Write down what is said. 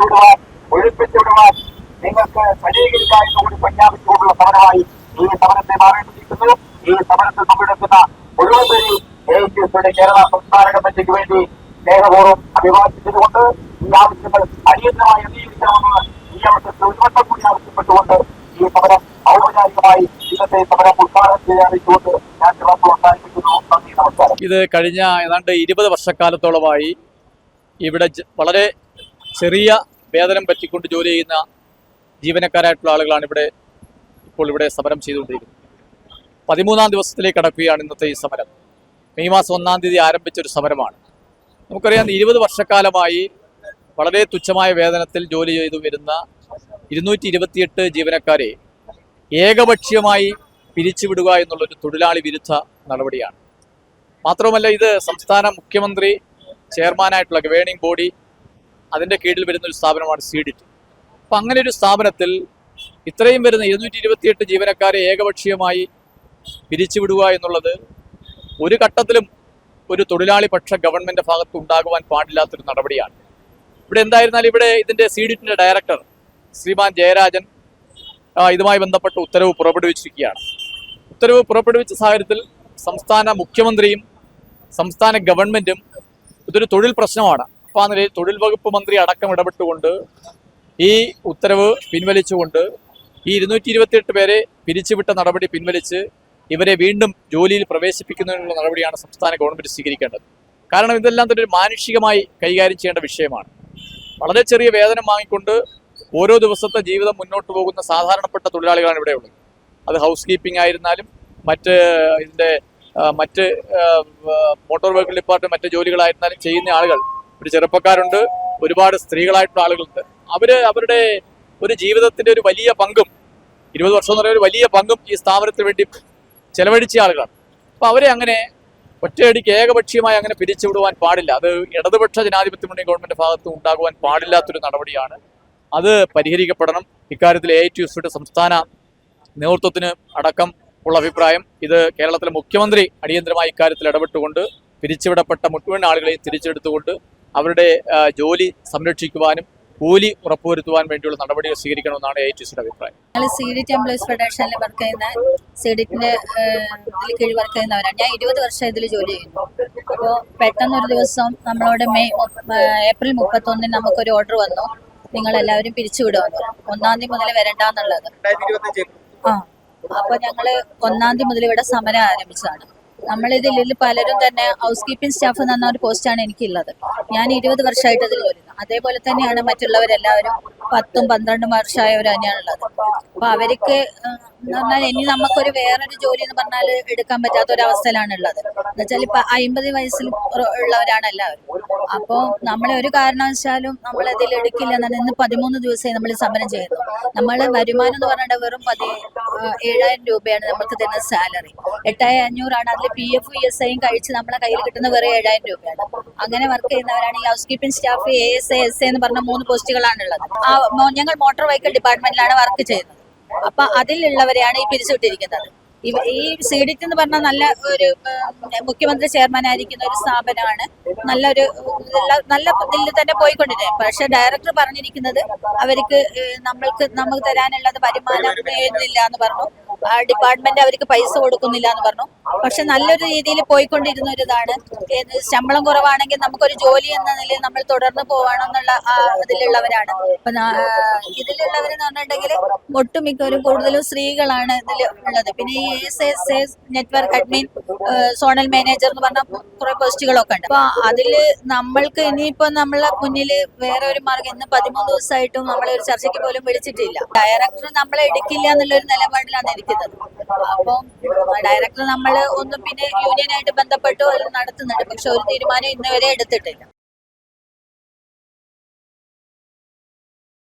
ചെയ്ത നിങ്ങൾക്ക് സജ്ജീകരിക്കുക കേരള സംസ്ഥാന കമ്മിറ്റിക്ക് വേണ്ടി സ്നേഹപൂർവം അഭിവാദിച്ചതുകൊണ്ട് ഈ ആവശ്യങ്ങൾ അടിയന്തരമായി അംഗീകരിക്കണമെന്ന് ഈ അവസരത്തിൽ ഒരു കൂടി ആവശ്യപ്പെട്ടുകൊണ്ട് ഈ സമരം ഔപചാരികമായി ഇന്നത്തെ സമരം ഉദ്ഘാടനം ചെയ്യാൻ അറിയിച്ചുകൊണ്ട് ഞാൻ അവസാനിപ്പിക്കുന്നു നന്ദി നമസ്കാരം. ഇത് കഴിഞ്ഞ ഏതാണ്ട് ഇരുപത് വർഷക്കാലത്തോളമായി ഇവിടെ വളരെ ചെറിയ വേതനം പറ്റിക്കൊണ്ട് ജോലി ചെയ്യുന്ന ജീവനക്കാരായിട്ടുള്ള ആളുകളാണ് ഇവിടെ ഇപ്പോൾ ഇവിടെ സമരം ചെയ്തുകൊണ്ടിരിക്കുന്നത്. പതിമൂന്നാം ദിവസത്തിലേക്ക് കടക്കുകയാണ് ഇന്നത്തെ ഈ സമരം. മെയ് മാസം ഒന്നാം തീയതി ആരംഭിച്ച ഒരു സമരമാണ്. നമുക്കറിയാം ഇരുപത് വർഷക്കാലമായി വളരെ തുച്ഛമായ വേതനത്തിൽ ജോലി ചെയ്തു വരുന്ന ഇരുന്നൂറ്റി ഇരുപത്തിയെട്ട് ജീവനക്കാരെ ഏകപക്ഷീയമായി പിരിച്ചുവിടുക എന്നുള്ളൊരു തൊഴിലാളി വിരുദ്ധ നടപടിയാണ്. മാത്രവുമല്ല ഇത് സംസ്ഥാന മുഖ്യമന്ത്രി ചെയർമാനായിട്ടുള്ള ഗവേണിംഗ് ബോഡി അതിന്റെ കീഴിൽ വരുന്ന ഒരു സ്ഥാപനമാണ് സീഡിറ്റ് അപ്പം അങ്ങനെ ഒരു സ്ഥാപനത്തിൽ ഇത്രയും വരുന്ന ഇരുന്നൂറ്റി ഇരുപത്തിയെട്ട് ജീവനക്കാരെ ഏകപക്ഷീയമായി പിരിച്ചുവിടുക എന്നുള്ളത് ഒരു ഘട്ടത്തിലും ഒരു തൊഴിലാളി പക്ഷ ഗവൺമെന്റ് ഭാഗത്ത് ഉണ്ടാകുവാൻ പാടില്ലാത്തൊരു നടപടിയാണ്. ഇവിടെ എന്തായിരുന്നാലും ഇവിടെ ഇതിന്റെ സീഡിറ്റിന്റെ ഡയറക്ടർ ശ്രീമാൻ ജയരാജൻ ഇതുമായി ബന്ധപ്പെട്ട ഉത്തരവ് പുറപ്പെടുവിച്ചിരിക്കുകയാണ്. ഉത്തരവ് പുറപ്പെടുവിച്ച സാഹചര്യത്തിൽ സംസ്ഥാന മുഖ്യമന്ത്രിയും സംസ്ഥാന ഗവൺമെന്റും ഇതൊരു തൊഴിൽ പ്രശ്നമാണ്. അപ്പോൾ ആ നിലയിൽ തൊഴിൽ വകുപ്പ് മന്ത്രി അടക്കം ഇടപെട്ടുകൊണ്ട് ഈ ഉത്തരവ് പിൻവലിച്ചുകൊണ്ട് ഈ ഇരുന്നൂറ്റി ഇരുപത്തിയെട്ട് പേരെ പിരിച്ചുവിട്ട നടപടി പിൻവലിച്ച് ഇവരെ വീണ്ടും ജോലിയിൽ പ്രവേശിപ്പിക്കുന്നതിനുള്ള നടപടിയാണ് സംസ്ഥാന ഗവൺമെന്റ് സ്വീകരിക്കേണ്ടത്. കാരണം ഇതെല്ലാം തന്നെ ഒരു മാനുഷികമായി കൈകാര്യം ചെയ്യേണ്ട വിഷയമാണ്. വളരെ ചെറിയ വേതനം വാങ്ങിക്കൊണ്ട് ഓരോ ദിവസത്തെ ജീവിതം മുന്നോട്ട് പോകുന്ന സാധാരണപ്പെട്ട തൊഴിലാളികളാണ് ഇവിടെയുള്ളത്. അത് ഹൗസ് കീപ്പിംഗ് ആയിരുന്നാലും മറ്റ് ഇതിന്റെ ആ, മറ്റ് മോട്ടോർ വെഹിക്കിൾ ഡിപ്പാർട്ട്മെന്റ് മറ്റ് ജോലികളായിരുന്നാലും ചെയ്യുന്ന ആളുകൾ ഒരു ചെറുപ്പക്കാരുണ്ട് ഒരുപാട് സ്ത്രീകളായിട്ടുള്ള ആളുകളുണ്ട്. അവർ അവരുടെ ഒരു ജീവിതത്തിന്റെ ഒരു വലിയ പങ്കും ഇരുപത് വർഷം എന്ന് പറയുന്ന ഒരു വലിയ പങ്കും ഈ സ്ഥാപനത്തിന് വേണ്ടി ചെലവഴിച്ച ആളുകളാണ്. അപ്പൊ അവരെ അങ്ങനെ ഒറ്റയടിക്ക് ഏകപക്ഷീയമായി അങ്ങനെ പിരിച്ചുവിടുവാൻ പാടില്ല. അത് ഇടതുപക്ഷ ജനാധിപത്യ മുന്നണി ഗവൺമെന്റ് ഭാഗത്ത് ഉണ്ടാകുവാൻ പാടില്ലാത്തൊരു നടപടിയാണ്. അത് പരിഹരിക്കപ്പെടണം. ഇക്കാര്യത്തിൽ എ ഐ ടി യുടെ സംസ്ഥാന നേതൃത്വത്തിന് അടക്കം ഉള്ള അഭിപ്രായം. ഇത് കേരളത്തിലെ മുഖ്യമന്ത്രി അടിയന്തരമായി ഇക്കാര്യത്തിൽ ഇടപെട്ടുകൊണ്ട് പിരിച്ചുവിടപ്പെട്ട മുഴുവൻ ആളുകളെയും തിരിച്ചെടുത്തുകൊണ്ട് അവരുടെ ജോലി സംരക്ഷിക്കുവാനും കൂലി ഉറപ്പുവരുത്തുവാൻ വേണ്ടിയുള്ള നടപടികൾ സ്വീകരിക്കണമെന്നാണ് എ ഐ ടി സിയുടെ അഭിപ്രായം. ഞങ്ങൾ സി ഡി ടി എംപ്ലോയീസ് ഫെഡറേഷനിൽ വർക്ക് ചെയ്യുന്ന സി ഡിറ്റിന്റെ ഇതിൽ കീഴിൽ വർക്ക് ചെയ്യുന്നവരാണ്. ഞാൻ ഇരുപത് വർഷം ഇതിൽ ജോലി ചെയ്യുന്നു. അപ്പോൾ പെട്ടെന്ന് ഒരു ദിവസം നമ്മളോട് മെയ് ഏപ്രിൽ മുപ്പത്തൊന്നിന് നമുക്കൊരു ഓർഡർ വന്നു. നിങ്ങൾ എല്ലാവരും പിരിച്ചുവിടുമെന്ന്. ഒന്നാം തീയതി മുതൽ വരണ്ടെന്നുള്ളത്. ആ. അപ്പൊ ഞങ്ങൾ ഒന്നാം തീയതി മുതൽ ഇവിടെ സമരം ആരംഭിച്ചതാണ്. നമ്മളിതിൽ പലരും തന്നെ ഹൗസ് കീപ്പിംഗ് സ്റ്റാഫ് എന്ന ഒരു പോസ്റ്റാണ് എനിക്കുള്ളത്. ഞാൻ ഇരുപത് വർഷമായിട്ട് ഇതിൽ വരുന്നത് അതേപോലെ തന്നെയാണ് മറ്റുള്ളവരെല്ലാവരും പത്തും പന്ത്രണ്ടും വർഷമായവർ തന്നെയാണുള്ളത് അപ്പൊ അവർക്ക് എന്ന് ഇനി നമുക്കൊരു വേറൊരു ജോലി എന്ന് പറഞ്ഞാൽ എടുക്കാൻ പറ്റാത്ത ഒരു അവസ്ഥയിലാണ് ഉള്ളത് എന്നുവെച്ചാൽ ഇപ്പൊ അമ്പത് വയസ്സിൽ ഉള്ളവരാണ് എല്ലാവരും. അപ്പോൾ നമ്മളെ ഒരു കാരണവശാലും നമ്മൾ അതിൽ എടുക്കില്ല എന്നാണ് ഇന്ന് പതിമൂന്ന് ദിവസമായി നമ്മൾ സമരം ചെയ്യുന്നു. നമ്മൾ വരുമാനം എന്ന് പറഞ്ഞാൽ വെറും പതി ഏഴായിരം രൂപയാണ് നമുക്ക് തരുന്ന സാലറി. എട്ടായിരം അഞ്ഞൂറാണ് അതിൽ പി എഫ് ഇ എസ് ഐയും കഴിച്ച് നമ്മളെ കയ്യിൽ കിട്ടുന്ന വെറും ഏഴായിരം രൂപയാണ്. അങ്ങനെ വർക്ക് ചെയ്യുന്നവരാണ് ഈ housekeeping staff A S A S A എന്ന് പറഞ്ഞ മൂന്ന് പോസ്റ്റുകളാണ് ഉള്ളത് ആ ഞങ്ങൾ മോട്ടോർ വെഹിക്കിൾ ഡിപ്പാർട്ട്മെന്റിലാണ് വർക്ക് ചെയ്യുന്നത്. അപ്പൊ അതിലുള്ളവരെയാണ് ഈ പിരിച്ചുവിട്ടിരിക്കുന്നത്. ഈ സീഡിറ്റ് എന്ന് പറഞ്ഞാൽ നല്ല ഒരു മുഖ്യമന്ത്രി ചെയർമാൻ ആയിരിക്കുന്ന ഒരു സ്ഥാപനമാണ്. നല്ലൊരു നല്ല- ഇതിൽ തന്നെ പോയിക്കൊണ്ടിരിക്കുക പക്ഷെ ഡയറക്ടർ പറഞ്ഞിരിക്കുന്നത് അവർക്ക് നമ്മൾക്ക് നമുക്ക് തരാനുള്ളത് വരുമാനം എന്ന് പറഞ്ഞു. ഡിപ്പാർട്ട്മെന്റ് അവർക്ക് പൈസ കൊടുക്കുന്നില്ല എന്ന് പറഞ്ഞു. പക്ഷെ നല്ലൊരു രീതിയിൽ പോയിക്കൊണ്ടിരുന്ന ഒരു ഇതാണ് ശമ്പളം കുറവാണെങ്കിൽ നമുക്കൊരു ജോലി എന്ന നിലയിൽ നമ്മൾ തുടർന്ന് പോവാണെന്നുള്ള ഇതിലുള്ളവരാണ് അപ്പൊ ഇതിലുള്ളവർ ഇതിലുള്ളവരെന്ന് പറഞ്ഞിട്ടുണ്ടെങ്കിൽ ഒട്ടുമിക്കവരും കൂടുതലും സ്ത്രീകളാണ് ഇതിൽ ഉള്ളത്. പിന്നെ ഈ S S S network admin zonal manager എന്ന് പറഞ്ഞ കുറെ പോസ്റ്റുകളൊക്കെ ഉണ്ട്. അപ്പൊ അതിൽ നമ്മൾക്ക് ഇനിയിപ്പോ നമ്മളെ മുന്നിൽ വേറെ ഒരു മാർഗം ഇന്ന് പതിമൂന്ന് ദിവസമായിട്ടും നമ്മളെ ഒരു ചർച്ചയ്ക്ക് പോലും വിളിച്ചിട്ടില്ല. ഡയറക്ടർ നമ്മളെ എടുക്കില്ല എന്നുള്ള ഒരു നിലപാടിലാണ് ഇരിക്കുന്നത് അപ്പം ഡയറക്ടർ നമ്മൾ ഒന്നും പിന്നെ യൂണിയനായിട്ട് ബന്ധപ്പെട്ടോ അല്ല നടത്തുന്നുണ്ട്. പക്ഷെ ഒരു തീരുമാനം ഇന്നുവരെ എടുത്തിട്ടില്ല.